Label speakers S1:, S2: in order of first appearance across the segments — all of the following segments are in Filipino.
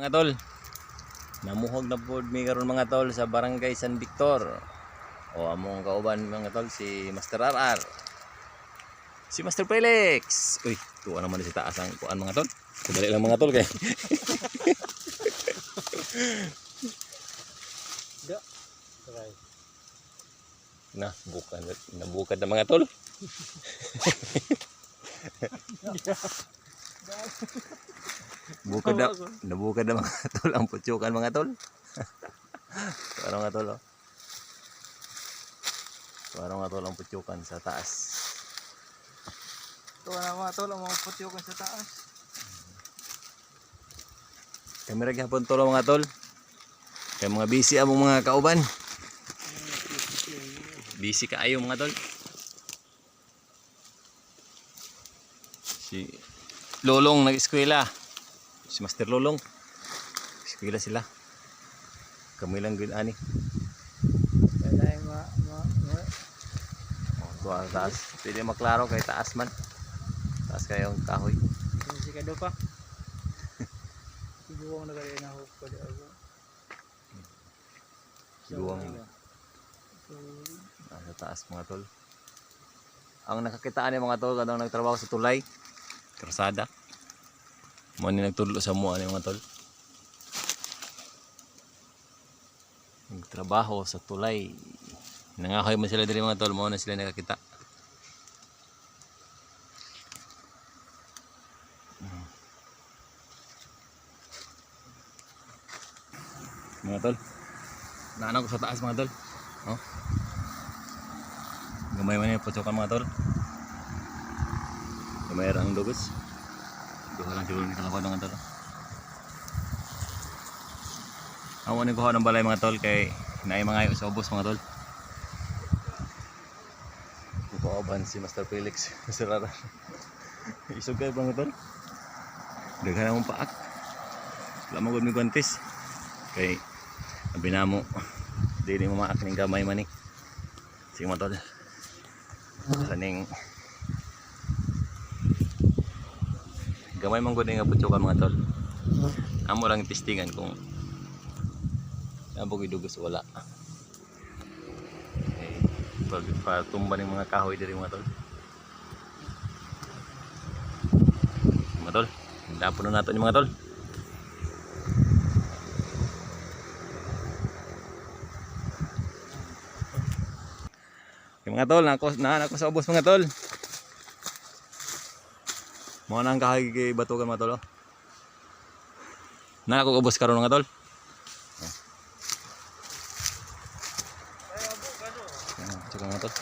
S1: Mga tol, namuhog na po mi karon mga tol sa Barangay San Victor. O among kauban mga tol si Master RR. Si Master Felix. Uy, tuwa naman si taas ang kuan mga tol. Kadali lang mga tol kay. Na, bukad nabukad na mga tol. bukad na, nabukad na mga tol ang putsukan mga tol. Ano nga tol? oh? Parang nga tol ang putsukan sa taas.
S2: Ito na mga tol, ang mga putyukan sa taas.
S1: Kamera gyapon tol mga tol. Kay mga busy among mga kauban. Busy kaayo mga tol. Si Lolong nag-eskwela. Si Master Lolong. Eskwela sila. Kami lang gud ani.
S2: Tayo ma... ma... ma...
S1: Oh, tuwa sa taas. Pwede maklaro kay taas man. Taas kayo ang kahoy.
S2: Kasi kado pa. Iguwang na kaya na hook pa di ako.
S1: Iguwang.
S2: So,
S1: Nasa taas mga tol. Ang nakakitaan ni mga tol kadang nagtrabaho sa tulay. Krasada. Mo ni nagtudlo sa mua ni mga tol. Nagtrabaho sa tulay. Nangahoy mo sila diri mga tol, mo na sila nakakita. Mga tol. Naanak ko sa taas mga tol. Oh. Gamay man yung putukan mga tol. Gamay ang dugos. Duha lang siguro ni kalakon mga tol. Ako ni kuha ng balay mga tol kay naay mga sa ubos mga tol. Kukuaban si Master Felix. Sirara. Isog kayo mga tol. Daghan akong paak. Mo gud mi kontis. Kay Sabi na mo, di ni mo maak ning gamay manik. Sige mo tol. Kaning gamay man gud nga putsukan mga tol. Amo lang testingan kung Abo dugos wala. Okay. Pag patumba ng mga kahoy diri mga tol. Mga tol, dapon na nato ni mga tol. Okay, mga tol, nako na ako sa ubos mga tol. Mo nang kahoy kay batugan mga tol. oh. Na ako ubos karon mga tol. Ayan, Tsaka mga tol.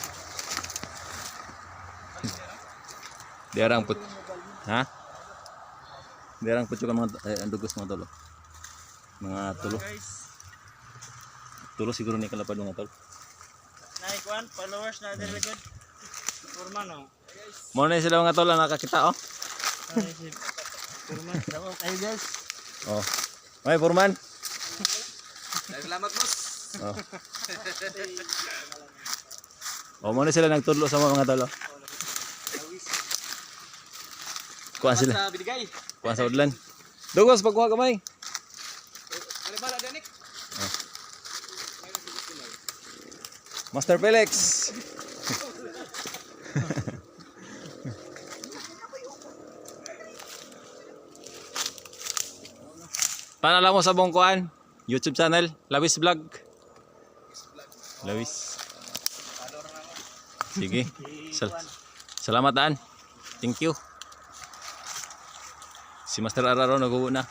S1: Diarang put. Ha? Diarang putsukan mga eh, dugos mga tol. oh. Mga tulo. Tulo siguro ni kalapad mga tol.
S2: naikuan, followers na din good. Purman oh.
S1: Mo na sila mga tol nakakita oh.
S2: Purman. Daw kayo guys.
S1: Oh. May Purman.
S2: Salamat boss.
S1: Oh. oh, mo na sila nagtudlo sa mga tol. oh. Kuha sila. Kuha sa udlan. Dugos pagkuha kamay.
S2: Ba na danik?
S1: Master Felix. Panala mo sa bongkuan? YouTube channel, Lawis Vlog. Lawis. Sige. Sal Salamat daan. Thank you. Si Master Araro nag-uuna.